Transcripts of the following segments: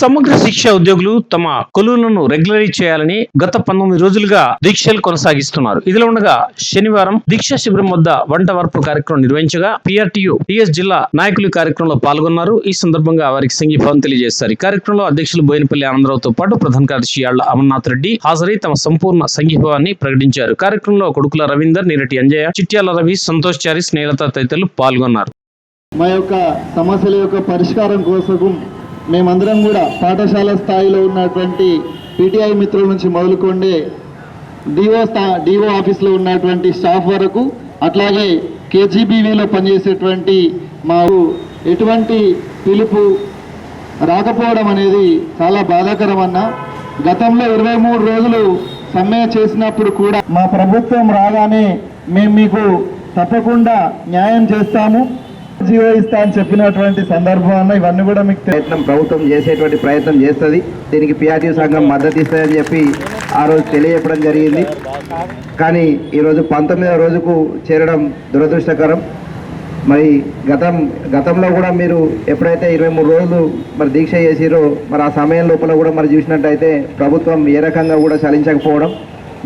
సమగ్ర శిక్ష ఉద్యోగులు తమ కొలువులను రెగ్యులరైజ్ చేయాలని గత పంతొమ్మిది రోజులుగా దీక్షలు కొనసాగిస్తున్నారు. ఇదిలో ఉండగా శనివారం దీక్ష శిబిరం వద్ద వంట వార్పు కార్యక్రమం నిర్వహించగా పిఆర్టీయు టిఎస్ జిల్లా నాయకులు కార్యక్రమంలో పాల్గొన్నారు. ఈ సందర్భంగా వారికి సంఘీభావం తెలియజేశారు. ఈ కార్యక్రమంలో అధ్యక్షులు బోయినపల్లి ఆనందరావుతో పాటు ప్రధాన కార్యదర్శి యాళ్ళ అమర్నాథ్ రెడ్డి హాజరై తమ సంపూర్ణ సంఘీభావాన్ని ప్రకటించారు. కార్యక్రమంలో కొడుకుల రవీందర్ నీరటి అంజయ్య చిట్యాల రవి సంతోష్ చారి స్నేహలత తదితరులు పాల్గొన్నారు. మా యొక్క సమస్యల యొక్క పరిష్కారం కోసం మేమందరం కూడా పాఠశాల స్థాయిలో ఉన్నటువంటి పీటీఐ మిత్రుల నుంచి మొదలుకొండే డిఓ స్థా డిఓ ఆఫీస్లో ఉన్నటువంటి స్టాఫ్ వరకు అట్లాగే కేజీబీవీలో పనిచేసేటువంటి మాకు ఎటువంటి పిలుపు రాకపోవడం అనేది చాలా బాధాకరమన్నా గతంలో ఇరవై మూడు రోజులు సమ్మె చేసినప్పుడు కూడా మా ప్రభుత్వం రాగానే మేము మీకు తప్పకుండా న్యాయం చేస్తాము. జీవో ఇస్తా అని చెప్పినటువంటి సందర్భాన్ని ఇవన్నీ కూడా మీకు ప్రయత్నం ప్రభుత్వం చేసేటువంటి ప్రయత్నం చేస్తుంది. దీనికి పిఆర్టీ సంఘం మద్దతు ఇస్తుందని చెప్పి ఆ రోజు తెలియజెప్పడం జరిగింది. కానీ ఈరోజు పంతొమ్మిదవ రోజుకు చేరడం దురదృష్టకరం. మరి గతం గతంలో కూడా మీరు ఎప్పుడైతే ఇరవై మూడు రోజులు మరి దీక్ష చేసిరో మరి ఆ సమయం లోపల కూడా మరి చూసినట్టయితే ప్రభుత్వం ఏ రకంగా కూడా చలించకపోవడం.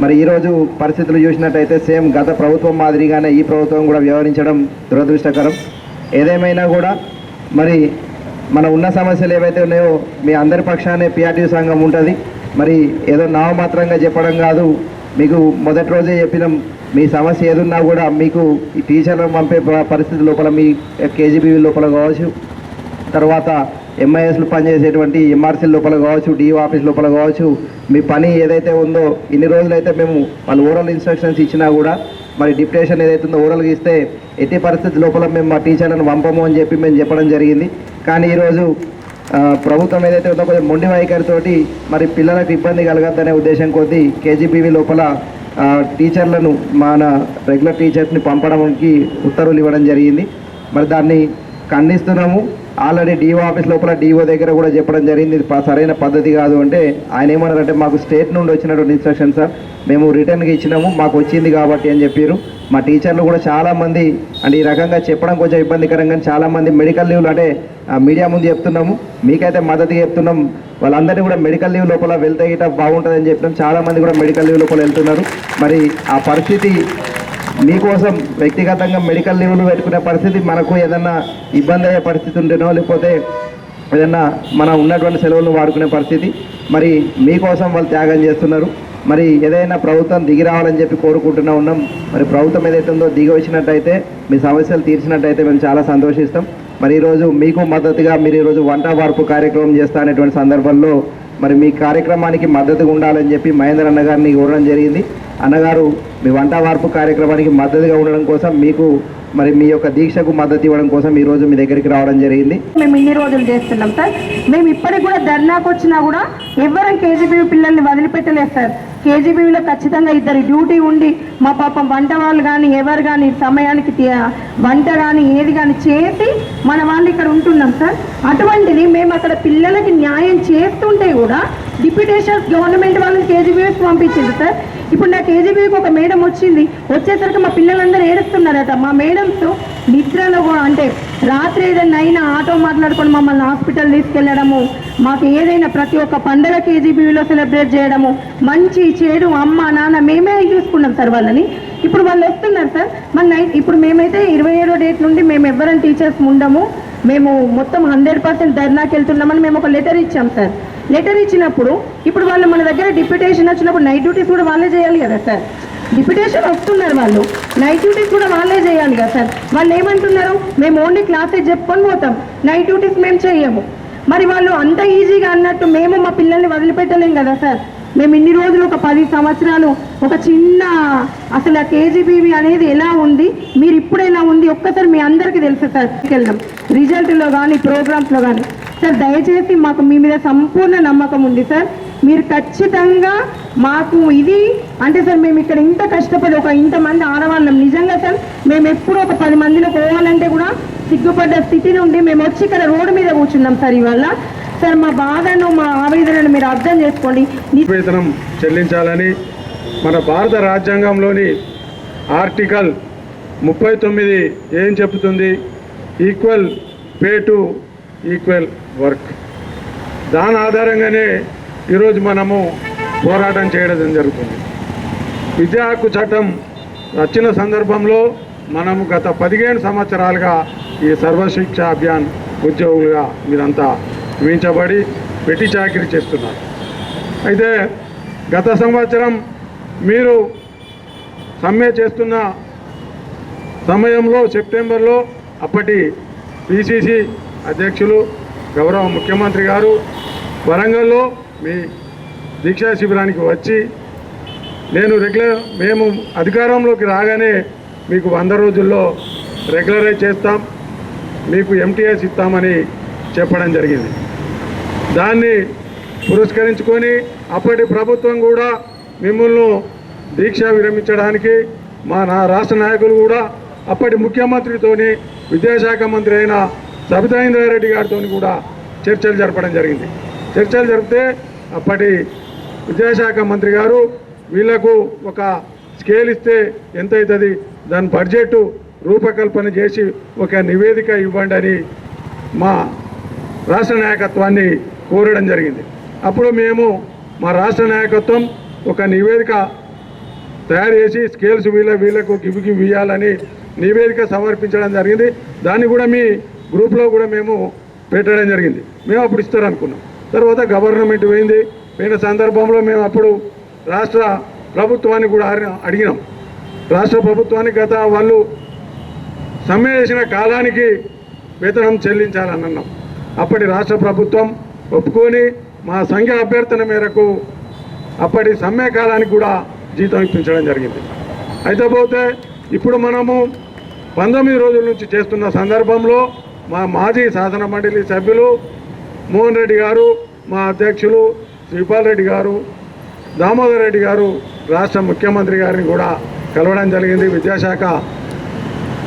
మరి ఈరోజు పరిస్థితులు చూసినట్టయితే సేమ్ గత ప్రభుత్వం మాదిరిగానే ఈ ప్రభుత్వం కూడా వ్యవహరించడం దురదృష్టకరం. ఏదేమైనా కూడా మరి మన ఉన్న సమస్యలు ఏవైతే ఉన్నాయో మీ అందరి పక్షానే పిఆర్టీ సంఘం ఉంటుంది. మరి ఏదో నామమాత్రంగా చెప్పడం కాదు. మీకు మొదటి రోజే చెప్పినాం. మీ సమస్య ఏదున్నా కూడా మీకు ఈ టీచర్లను పంపే పరిస్థితి లోపల మీ కేజీబీ లోపల కావచ్చు. తర్వాత ఎంఐఎస్లు పనిచేసేటువంటి ఎంఆర్సీ లోపల కావచ్చు డిఓ ఆఫీస్ లోపల కావచ్చు. మీ పని ఏదైతే ఉందో ఇన్ని రోజులైతే మేము వాళ్ళు ఓరల్ ఇన్స్ట్రక్షన్స్ ఇచ్చినా కూడా మరి డిప్రెషన్ ఏదైతుందో ఊరలు ఓరల్గా ఇస్తే ఎట్టి పరిస్థితి లోపల మేము మా టీచర్లను పంపము అని చెప్పి మేము చెప్పడం జరిగింది. కానీ ఈరోజు ప్రభుత్వం ఏదైతే ఉందో కొంచెం మొండి వైఖరితోటి మరి పిల్లలకు ఇబ్బంది కలగద్దనే ఉద్దేశం కొద్దీ కేజీబీవీ లోపల టీచర్లను మన రెగ్యులర్ టీచర్స్ని పంపడానికి ఉత్తర్వులు ఇవ్వడం జరిగింది. మరి దాన్ని ఖండిస్తున్నాము. ఆల్రెడీ డిఓ ఆఫీస్ లోపల డిఓ దగ్గర కూడా చెప్పడం జరిగింది. ఇది సరైన పద్ధతి కాదు అంటే ఆయన ఏమన్నారంటే మాకు స్టేట్ నుండి వచ్చినటువంటి ఇన్స్ట్రక్షన్ సార్ మేము రిటర్న్గా ఇచ్చినాము. మాకు వచ్చింది కాబట్టి అని చెప్పారు. మా టీచర్లు కూడా చాలామంది అంటే ఈ రకంగా చెప్పడం కొంచెం ఇబ్బందికరంగా చాలామంది మెడికల్ లీవ్లు అంటే మీడియా ముందు చెప్తున్నాము. మీకైతే మద్దతు చెప్తున్నాం. వాళ్ళందరినీ కూడా మెడికల్ లీవ్ లోపల వెళ్తే గిట్ట బాగుంటుందని చెప్పినాం చాలామంది కూడా మెడికల్ లీవ్ లోపల వెళ్తున్నారు. మరి ఆ పరిస్థితి మీకోసం వ్యక్తిగతంగా మెడికల్ లీవ్లు పెట్టుకునే పరిస్థితి మనకు ఏదన్నా ఇబ్బంది అయ్యే పరిస్థితి ఉంటేనో లేకపోతే ఏదన్నా మనం ఉన్నటువంటి సెలవులు వాడుకునే పరిస్థితి మరి మీకోసం వాళ్ళు త్యాగం చేస్తున్నారు. మరి ఏదైనా ప్రభుత్వం దిగి రావాలని చెప్పి కోరుకుంటున్నా ఉన్నాం. మరి ప్రభుత్వం ఏదైతే ఉందో దిగి వచ్చినట్టయితే మీ సమస్యలు తీర్చినట్టయితే మేము చాలా సంతోషిస్తాం. మరి ఈరోజు మీకు మద్దతుగా మీరు ఈరోజు వంట వార్పు కార్యక్రమం చేస్తా అనేటువంటి సందర్భంలో మరి మీ కార్యక్రమానికి మద్దతుగా ఉండాలని చెప్పి మహేందర్ అన్న గారిని కోరడం జరిగింది. అన్నగారు మీ వంట వార్పు కార్యక్రమానికి మద్దతుగా ఉండడం కోసం మీకు మరి మీ యొక్క దీక్షకు మద్దతు ఇవ్వడం కోసం ఈ రోజు మీ దగ్గరికి రావడం జరిగింది. మేము ఇన్ని రోజులు చేస్తున్నాం సార్. మేము ఇప్పటికి కూడా ధర్నాకు వచ్చినా కూడా ఎవరం కేజీబీవీ పిల్లల్ని వదిలిపెట్టలేదు సార్. కేజీబీవీలో ఖచ్చితంగా ఇద్దరు డ్యూటీ ఉండి మా పాపం వంట వాళ్ళు కానీ ఎవరు కానీ సమయానికి వంట కానీ ఏది కానీ చేసి మన వాళ్ళు ఇక్కడ ఉంటున్నాం సార్. అటువంటిది మేము అక్కడ పిల్లలకి న్యాయం చేస్తుంటే కూడా డిప్యూటేషన్ గవర్నమెంట్ వాళ్ళని కేజీబీవీకి పంపించింది సార్. ఇప్పుడు నా కేజీబీకి ఒక మేడం వచ్చింది. వచ్చేసరికి మా పిల్లలందరూ ఏడుస్తున్నారట. మా మేడం మేడమ్స్ నిద్రలో కూడా అంటే రాత్రి ఏదైనా అయినా ఆటో మాట్లాడుకొని మమ్మల్ని హాస్పిటల్ తీసుకెళ్ళడము మాకు ఏదైనా ప్రతి ఒక్క పండగ కేజీబీలో సెలబ్రేట్ చేయడము మంచి చెడు అమ్మ నాన్న మేమే చూసుకున్నాం సార్ వాళ్ళని. ఇప్పుడు వాళ్ళు వస్తున్నారు సార్. మన నైట్ ఇప్పుడు మేమైతే ఇరవై ఏడో డేట్ నుండి మేము ఎవరైనా టీచర్స్ ఉండము. మేము మొత్తం హండ్రెడ్ పర్సెంట్ ధర్నాకి వెళ్తున్నామని మేము ఒక లెటర్ ఇచ్చాం సార్. లెటర్ ఇచ్చినప్పుడు ఇప్పుడు వాళ్ళు మన దగ్గర డిప్యూటేషన్ వచ్చినప్పుడు నైట్ డ్యూటీస్ కూడా వాళ్ళే చేయాలి కదా సార్. డిప్యూటేషన్ వస్తున్నారు వాళ్ళు. నైట్ డ్యూటీస్ కూడా వాళ్ళే చేయాలి కదా సార్. వాళ్ళు ఏమంటున్నారు? మేము ఓన్లీ క్లాసెస్ చెప్పుకొని పోతాం. నైట్ డ్యూటీస్ మేము చేయము మరి వాళ్ళు అంత ఈజీగా అన్నట్టు మేము మా పిల్లల్ని వదిలిపెట్టలేం కదా సార్. మేము ఇన్ని రోజులు ఒక పది సంవత్సరాలు ఒక చిన్న అసలు ఆ కేజీబీవీ అనేది ఎలా ఉంది? మీరు ఇప్పుడు ఎలా ఉంది? ఒక్కసారి మీ అందరికీ తెలుసు సార్. వెళ్దాం రిజల్ట్లో కానీ ప్రోగ్రామ్స్లో కానీ సార్ దయచేసి మాకు మీ మీద సంపూర్ణ నమ్మకం ఉంది సార్. మీరు ఖచ్చితంగా మాకు ఇది అంటే సార్ మేము ఇక్కడ ఇంత కష్టపడి ఒక ఇంతమంది ఆడవాళ్ళం. నిజంగా సార్ మేము ఎప్పుడు ఒక పది మందిలో పోవాలంటే కూడా సిగ్గుపడ్డ స్థితి నుండి మేము వచ్చి ఇక్కడ రోడ్డు మీద కూర్చున్నాం సార్ ఇవాళ. సార్ మా బాధను మా ఆవేదనను మీరు అర్థం చేసుకోండి. వేతనం చెల్లించాలని మన భారత రాజ్యాంగంలోని ఆర్టికల్ ముప్పై తొమ్మిది ఏం చెబుతుంది? Equal pay to equal work. దాని ఆధారంగానే ఈరోజు మనము పోరాటం చేయడం జరుగుతుంది. విద్యా హక్కు చట్టం వచ్చిన సందర్భంలో మనము గత పదిహేను సంవత్సరాలుగా ఈ సర్వశిక్ష అభియాన్ ఉద్యోగులుగా మీరంతా నియమించబడి పెట్టి చాకిరీ చేస్తున్నారు. అయితే గత సంవత్సరం మీరు సమ్మె చేస్తున్న సమయంలో సెప్టెంబర్లో అప్పటి పిసిసి అధ్యక్షులు గౌరవ ముఖ్యమంత్రి గారు వరంగల్లో మీ దీక్షా శిబిరానికి వచ్చి నేను రెగ్యులర్ మేము అధికారంలోకి రాగానే మీకు వంద రోజుల్లో రెగ్యులరైజ్ చేస్తాం మీకు ఎంటీఎస్ ఇస్తామని చెప్పడం జరిగింది. దాన్ని పురస్కరించుకొని అప్పటి ప్రభుత్వం కూడా మిమ్మల్ని దీక్ష విరమించడానికి మా నా రాష్ట్ర నాయకులు కూడా అప్పటి ముఖ్యమంత్రితోని విద్యాశాఖ మంత్రి అయిన సబితా ఇంద్రారెడ్డి గారితో కూడా చర్చలు జరపడం జరిగింది. చర్చలు జరిపితే అప్పటి విద్యాశాఖ మంత్రి గారు వీళ్ళకు ఒక స్కేల్ ఇస్తే ఎంత అవుతుంది దాని బడ్జెట్ రూపకల్పన చేసి ఒక నివేదిక ఇవ్వండి అని మా రాష్ట్ర నాయకత్వాన్ని కోరడం జరిగింది. అప్పుడు మేము మా రాష్ట్ర నాయకత్వం ఒక నివేదిక తయారు చేసి స్కేల్స్ వీళ్ళ వీళ్ళకు గివికి ఇవ్వాలని నివేదిక సమర్పించడం జరిగింది. దాన్ని కూడా మీ గ్రూప్లో కూడా మేము పెట్టడం జరిగింది. మేము అప్పుడు ఇస్తారనుకున్నాం. తర్వాత గవర్నమెంట్ పోయింది. పోయిన సందర్భంలో మేము అప్పుడు రాష్ట్ర ప్రభుత్వాన్ని కూడా అడిగినాం రాష్ట్ర ప్రభుత్వానికి గత వాళ్ళు సమ్మె చేసిన కాలానికి వేతనం చెల్లించాలని అన్నాం. అప్పటి రాష్ట్ర ప్రభుత్వం ఒప్పుకొని మా సంఘ అభ్యర్థన మేరకు అప్పటి సమ్మె కాలానికి కూడా జీతం ఇప్పించడం జరిగింది. అయితే పోతే ఇప్పుడు మనము పంతొమ్మిది రోజుల నుంచి చేస్తున్న సందర్భంలో మా మాజీ శాసన మండలి సభ్యులు మోహన్ రెడ్డి గారు మా అధ్యక్షులు శ్రీపాల్ రెడ్డి గారు దామోదర్ రెడ్డి గారు రాష్ట్ర ముఖ్యమంత్రి గారిని కూడా కలవడం జరిగింది. విద్యాశాఖ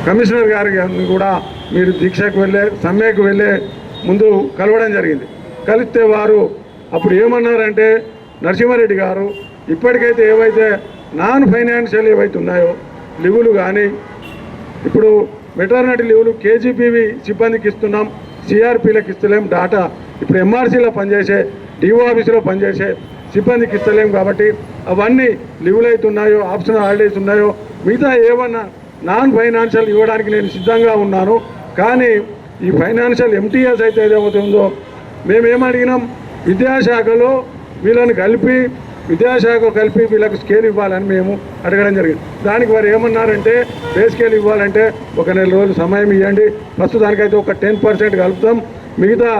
కమిషనర్ గారిని కూడా మీరు దీక్షకు వెళ్ళే సమ్మెకు వెళ్ళే ముందు కలవడం జరిగింది. కలిస్తే వారు అప్పుడు ఏమన్నారంటే నరసింహారెడ్డి గారు ఇప్పటికైతే ఏవైతే నాన్ ఫైనాన్షియల్ ఏవైతే ఉన్నాయో లీవులు కానీ ఇప్పుడు వెటర్నరీ లీవులు కేజీపీవి సిబ్బందికి ఇస్తున్నాం సిఆర్పీలకు ఇస్తలేం డాటా ఇప్పుడు ఎంఆర్సీలో పనిచేసే డిఓ ఆఫీసులో పనిచేసే సిబ్బందికి ఇస్తలేం కాబట్టి అవన్నీ లీవ్లు అవుతున్నాయో ఆప్షనల్ హాలిడేస్ ఉన్నాయో మిగతా ఏమన్నా నాన్ ఫైనాన్షియల్ ఇవ్వడానికి నేను సిద్ధంగా ఉన్నాను. కానీ ఈ ఫైనాన్షియల్ ఎంటీఎస్ అయితే ఏదైతే ఉందో మేమేమడిగినాం విద్యాశాఖలో వీళ్ళని కలిపి విద్యాశాఖ కలిపి వీళ్ళకి స్కేల్ ఇవ్వాలని మేము అడగడం జరిగింది. దానికి వారు ఏమన్నారంటే పే స్కేల్ ఇవ్వాలంటే ఒక నెల రోజులు సమయం ఇవ్వండి ప్రస్తుతానికైతే ఒక టెన్ పర్సెంట్ కలుపుతాం. మిగతా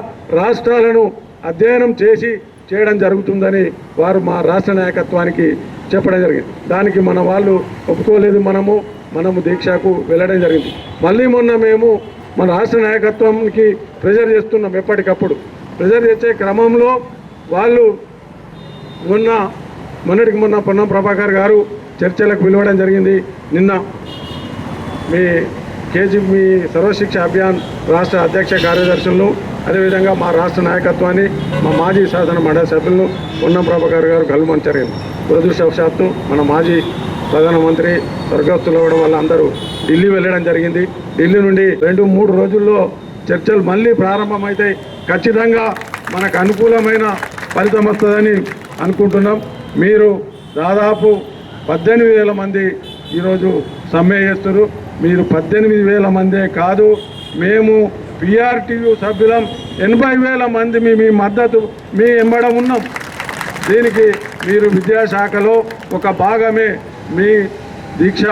రాష్ట్రాలను అధ్యయనం చేసి చేయడం జరుగుతుందని వారు మా రాష్ట్ర నాయకత్వానికి చెప్పడం జరిగింది. దానికి మన వాళ్ళు ఒప్పుకోలేదు మనము మనము దీక్షకు వెళ్ళడం జరిగింది. మళ్ళీ మొన్న మేము మన రాష్ట్ర నాయకత్వానికి ప్రెజర్ చేస్తున్నాం ఎప్పటికప్పుడు. ప్రెజర్ చేసే క్రమంలో వాళ్ళు మొన్న మొన్నటికి మొన్న పొన్నం ప్రభాకర్ గారు చర్చలకు పిలవడం జరిగింది. నిన్న మీ కేజీపీ సర్వశిక్ష అభియాన్ రాష్ట్ర అధ్యక్ష కార్యదర్శులను అదేవిధంగా మా రాష్ట్ర నాయకత్వాన్ని మా మాజీ శాసన మండలి సభ్యులను పొన్నం ప్రభాకర్ గారు కలవడం జరిగింది దురదృష్టవశాత్తు మన మాజీ ప్రధానమంత్రి స్వర్గస్థులు అవ్వడం వల్ల అందరూ ఢిల్లీ వెళ్ళడం జరిగింది. ఢిల్లీ నుండి రెండు మూడు రోజుల్లో చర్చలు మళ్ళీ ప్రారంభమైతే ఖచ్చితంగా మనకు అనుకూలమైన ఫలితం వస్తుందని అనుకుంటున్నాం. మీరు దాదాపు పద్దెనిమిది వేల మంది ఈరోజు సమ్మె చేస్తున్నారు. మీరు పద్దెనిమిది వేల మందే కాదు మేము పిఆర్టీయు సభ్యులం ఎనభై వేల మంది మీ మీ మద్దతు మీ ఎంబడం ఉన్నాం. దీనికి మీరు విద్యాశాఖలో ఒక భాగమే. మీ దీక్ష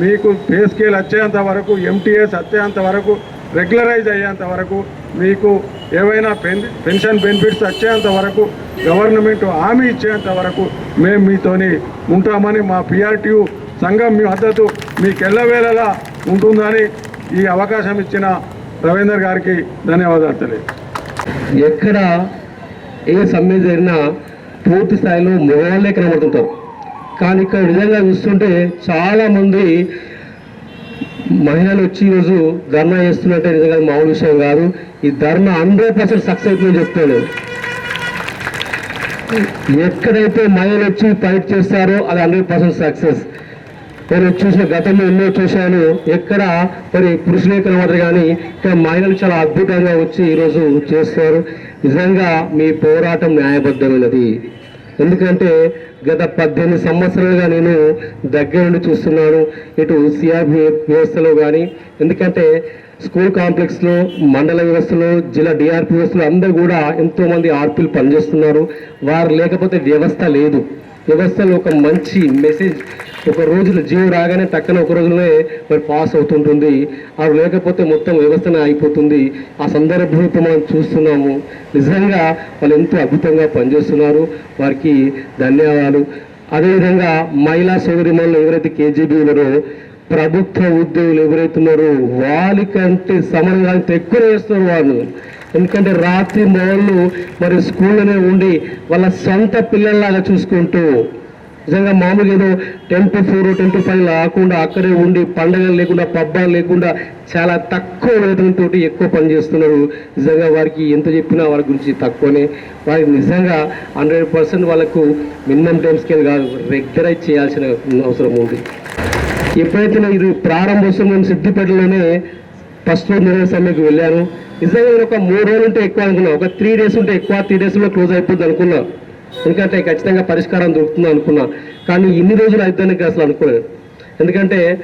మీకు పే స్కేల్ వచ్చేంత వరకు ఎంటీఎస్ వచ్చేంత వరకు రెగ్యులరైజ్ అయ్యేంత వరకు మీకు ఏవైనా పెన్ పెన్షన్ బెనిఫిట్స్ వచ్చేంత వరకు గవర్నమెంట్ హామీ ఇచ్చేంత వరకు మేము మీతోని ఉంటామని మా పిఆర్టీయు సంఘం మీ మద్దతు మీకు ఎల్లవేళలా ఉంటుందని ఈ అవకాశం ఇచ్చిన రవీందర్ గారికి ధన్యవాదాలు తెలియ ఎక్కడ ఏ సమ్మె జరిగినా పూర్తి స్థాయిలో మగవాళ్ళే కనబడుతుంటారు కానీ ఇక్కడ నిజంగా చూస్తుంటే చాలామంది మహిళలు వచ్చి ఈరోజు ధర్నా చేస్తున్నట్టే నిజంగా మామూలు విషయం కాదు. ఈ ధర్నా హండ్రెడ్ పర్సెంట్ సక్సెస్ అవుతుందని చెప్తాడు ఎక్కడైతే మహిళలు వచ్చి ఫైట్ చేస్తారో అది హండ్రెడ్ పర్సెంట్ సక్సెస్. నేను చూసిన గతంలో ఎన్నో చూశాను. ఎక్కడ మరి పురుషులే కనబడరు కానీ ఇక్కడ మహిళలు చాలా అద్భుతంగా వచ్చి ఈరోజు చేస్తారు. నిజంగా మీ పోరాటం న్యాయబద్ధమైనది. ఎందుకంటే గత పద్దెనిమిది సంవత్సరాలుగా నేను దగ్గర నుండి చూస్తున్నాను. ఇటు సిఆర్పి వ్యవస్థలో కానీ ఎందుకంటే స్కూల్ కాంప్లెక్స్లో మండల వ్యవస్థలో జిల్లా డిఆర్పి వ్యవస్థలో అందరూ కూడా ఎంతోమంది ఆర్పీలు పనిచేస్తున్నారు. వారు లేకపోతే వ్యవస్థ లేదు. వ్యవస్థలో ఒక మంచి మెసేజ్ ఒక రోజులో జీవో రాగానే టక్కన ఒక రోజులోనే మరి పాస్ అవుతుంటుంది. అది లేకపోతే మొత్తం వ్యవస్థనే అయిపోతుంది. ఆ సందర్భంలో ఇప్పుడు మనం చూస్తున్నాము నిజంగా వాళ్ళు ఎంతో అద్భుతంగా పనిచేస్తున్నారు. వారికి ధన్యవాదాలు. అదేవిధంగా మహిళా సోదరిమణులు ఎవరైతే కేజీబీ ఉన్నారో ప్రభుత్వ ఉద్యోగులు ఎవరైతే ఉన్నారో వాళ్ళకంటే సమరంగా ఎక్కువ చేస్తున్నారు వాళ్ళు. ఎందుకంటే రాత్రి మొదలు మరి స్కూల్లోనే ఉండి వాళ్ళ సొంత పిల్లల్లాగా చూసుకుంటూ నిజంగా మామూలుగా ఏదో ten to four ten to five కాకుండా అక్కడే ఉండి పండగలు లేకుండా పబ్బాలు లేకుండా చాలా తక్కువ వేతనంతో ఎక్కువ పని చేస్తున్నారు. నిజంగా వారికి ఎంత చెప్పినా వారి గురించి తక్కువనే. వారికి నిజంగా హండ్రెడ్ పర్సెంట్ వాళ్ళకు మినిమం టైం స్కేల్ కాదు రెగ్యులరైజ్ చేయాల్సిన అవసరం ఉంది. ఎప్పుడైతే నేను ఇది ప్రారంభోత్సవం నేను సిద్దిపేటలోనే ఫస్ట్ రోజు నిర్వహణ సమ్మెకు వెళ్ళాను. నిజంగా నేను ఒక మూడు రోజులు ఉంటే ఎక్కువ అనుకున్నా ఒక త్రీ డేస్ ఉంటే ఎక్కువ త్రీ డేస్లో క్లోజ్ అయిపోద్ది అనుకున్నా. ఎందుకంటే ఖచ్చితంగా పరిష్కారం దొరుకుతుంది అనుకున్నా. కానీ ఇన్ని రోజులు అవుతుందని అసలు అనుకోలేదు. ఎందుకంటే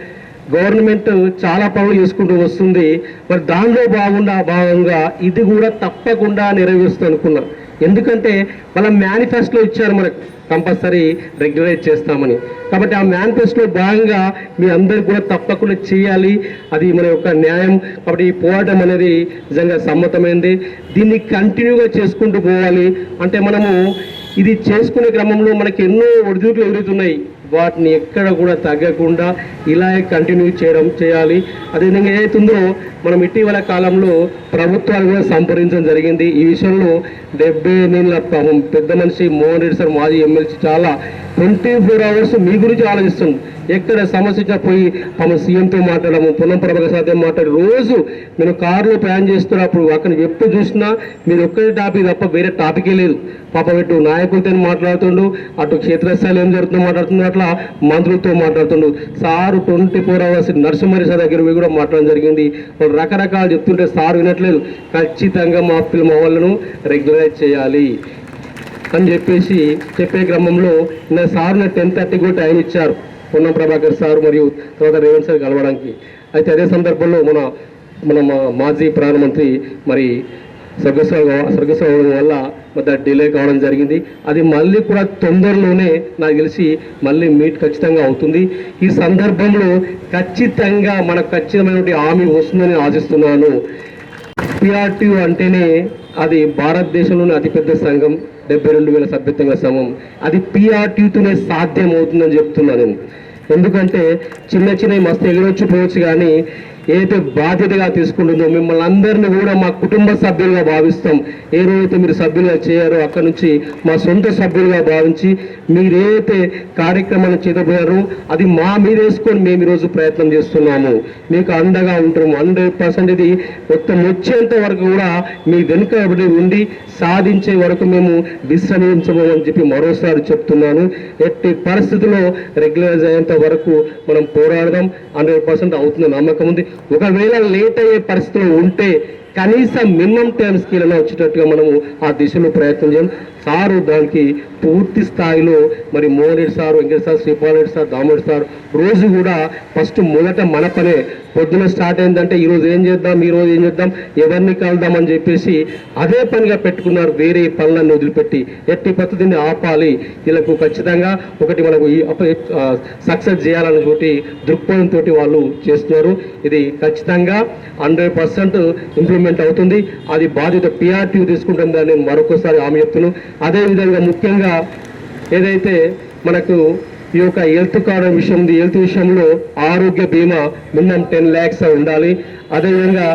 గవర్నమెంట్ చాలా పనులు చేసుకుంటూ వస్తుంది. మరి దానిలో బాగుండా భాగంగా ఇది కూడా తప్పకుండా నెరవేరుస్తుంది అనుకున్నా. ఎందుకంటే వాళ్ళ మేనిఫెస్టోలో ఇచ్చారు మనకు. కంపల్సరీ రెగ్యులరైజ్ చేస్తామని. కాబట్టి ఆ మేనిఫెస్టోలో భాగంగా మీ అందరికీ కూడా తప్పకుండా చేయాలి. అది మన యొక్క న్యాయం. కాబట్టి ఈ పోరాటం అనేది నిజంగా సమ్మతమైంది. దీన్ని కంటిన్యూగా చేసుకుంటూ పోవాలి. అంటే మనము ఇది చేసుకునే క్రమంలో మనకి ఎన్నో ఒడిదుడుకులు ఎదురుతున్నాయి వాటిని ఎక్కడ కూడా తగ్గకుండా ఇలాగే కంటిన్యూ చేయడం చేయాలి. అదేవిధంగా ఏదైతుందో మనం ఇటీవల కాలంలో ప్రభుత్వాలు కూడా సంప్రదించడం జరిగింది. ఈ విషయంలో డెబ్బై ఎనిమిది పాపం పెద్ద మనిషి మోహన్ రెడ్డి సార్ మాజీ ఎమ్మెల్సీ చాలా ట్వంటీ ఫోర్ అవర్స్ మీ గురించి ఆలోచిస్తుంది ఎక్కడ సమస్య పోయి ఆమె సీఎంతో మాట్లాడము పొన్నం ప్రభాకర్ సాధ్యం మాట్లాడి రోజు నేను కారులో ప్రయాణం చేస్తున్నప్పుడు అక్కడ ఎప్పుడు చూసినా మీరు ఒక్కరి టాపిక్ తప్ప వేరే టాపికే లేదు. పాప ఇటు నాయకులతో మాట్లాడుతుండు అటు క్షేత్రస్థాయిలో ఏం జరుగుతుందో మాట్లాడుతుండు అట్లా మంత్రులతో మాట్లాడుతుండు. సార్ ట్వంటీ ఫోర్ అవర్స్ నరసింహరి సార్ దగ్గర కూడా మాట్లాడడం జరిగింది. వాళ్ళు రకరకాలు చెప్తుంటే సార్ వినట్లేదు. ఖచ్చితంగా మా పిల్ల మా వాళ్ళను రెగ్యులరైజ్ చేయాలి అని చెప్పేసి చెప్పే క్రమంలో నా సార్ నా టెన్ థర్టీ కూడా టైం ఇచ్చారు. పొన్నం ప్రభాకర్ సార్ మరియు తర్వాత రేవంత్ సార్ కలవడానికి. అయితే అదే సందర్భంలో మన మన మాజీ ప్రధానమంత్రి మరి స్వర్గస్వ స్వర్గస్వ వల్ల మరి డిలే కావడం జరిగింది. అది మళ్ళీ కూడా తొందరలోనే నాకు తెలిసి మళ్ళీ మీట్ ఖచ్చితంగా అవుతుంది. ఈ సందర్భంలో ఖచ్చితంగా మనకు ఖచ్చితమైనటువంటి హామీ వస్తుందని ఆశిస్తున్నాను. పిఆర్టీ అంటేనే అది భారతదేశంలోనే అతిపెద్ద సంఘం డెబ్బై రెండు వేల సభ్యత్వంగా సంఘం అది పిఆర్టీతోనే సాధ్యం అవుతుందని చెప్తున్నాను. ఎందుకంటే చిన్న చిన్న మస్తు ఎగరొచ్చు పోవచ్చు కానీ ఏదైతే బాధ్యతగా తీసుకుంటుందో మిమ్మల్ని అందరినీ కూడా మా కుటుంబ సభ్యులుగా భావిస్తాం. ఏ రోజైతే మీరు సభ్యులుగా చేయారో అక్కడి నుంచి మా సొంత సభ్యులుగా భావించి మీరు ఏదైతే కార్యక్రమాన్ని చేతపోయారో అది మా మీద వేసుకొని మేము ఈరోజు ప్రయత్నం చేస్తున్నాము. మీకు అండగా ఉంటాము హండ్రెడ్ పర్సెంట్ ఇది మొత్తం వచ్చేంత వరకు కూడా మీ వెనుక ఉండి సాధించే వరకు మేము విశ్రమించబోమని అని చెప్పి మరోసారి చెప్తున్నాను. ఎట్టి పరిస్థితుల్లో రెగ్యులరైజ్ అయ్యేంత వరకు మనం పోరాడదాం. హండ్రెడ్ పర్సెంట్ అవుతుంది నమ్మకం ఉంది. ఒకవేళ లేట్ అయ్యే పరిస్థితులు ఉంటే కనీసం మినిమం టైం స్కేల్ వచ్చేటట్టుగా మనము ఆ దిశలో ప్రయత్నం చేయాలి సారు దానికి పూర్తి స్థాయిలో మరి Mohan Reddy sir Venkata sir Sripal Reddy sir దామోడి sir రోజు కూడా ఫస్ట్ మొదట మన పనే. పొద్దున స్టార్ట్ అయిందంటే ఈరోజు ఏం చేద్దాం ఈరోజు ఏం చేద్దాం ఎవరిని కలుద్దాం అని చెప్పేసి అదే పనిగా పెట్టుకున్నారు వేరే పనులన్నీ వదిలిపెట్టి. ఎట్టి పద్ధతిని ఆపాలి. వీళ్ళకు ఖచ్చితంగా ఒకటి మనకు ఈ సక్సెస్ చేయాలని తోటి దృక్పథంతో వాళ్ళు చేస్తున్నారు. ఇది ఖచ్చితంగా హండ్రెడ్ పర్సెంట్ ఇంప్లిమెంట్ అవుతుంది. అది బాధ్యత పిఆర్టీ తీసుకుంటుందని నేను మరొకసారి హామీ చెప్తున్నాను అదేవిధంగా ముఖ్యంగా ఏదైతే మనకు ఈ యొక్క హెల్త్ కార్డు విషయం ఉంది హెల్త్ విషయంలో ఆరోగ్య బీమా మినిమం టెన్ ల్యాక్స్ ఉండాలి. అదేవిధంగా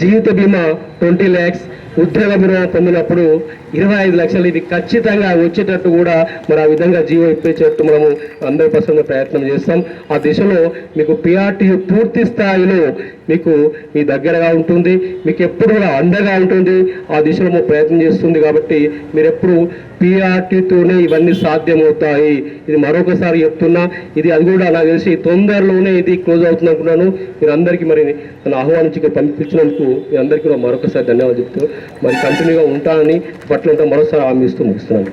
జీవిత బీమా ట్వంటీ ల్యాక్స్ ఉద్యోగ బీమా పొందినప్పుడు ఇరవై ఐదు లక్షలు. ఇది ఖచ్చితంగా వచ్చేటట్టు కూడా మరి ఆ విధంగా జీవో ఇప్పించేటట్టు మనము హండ్రెడ్ పర్సెంట్ ప్రయత్నం చేస్తాం. ఆ దిశలో మీకు పిఆర్టీ పూర్తి స్థాయిలో మీకు మీ దగ్గరగా ఉంటుంది మీకు ఎప్పుడు కూడా అండగా ఉంటుంది. ఆ దిశలో ప్రయత్నం చేస్తుంది కాబట్టి మీరు ఎప్పుడు పీఆర్టీతోనే ఇవన్నీ సాధ్యమవుతాయి. ఇది మరొకసారి చెప్తున్నా ఇది అది కూడా నాకు తెలిసి తొందరలోనే ఇది క్లోజ్ అవుతుంది అనుకున్నాను. మీరు అందరికీ మరి నన్ను ఆహ్వానించి పంపించినందుకు మీ అందరికీ కూడా మరొకసారి ధన్యవాదాలు చెప్తూ మరి కంటిన్యూగా ఉంటానని పట్ల మరోసారి హామీ ఇస్తూ ముగిస్తున్నాను.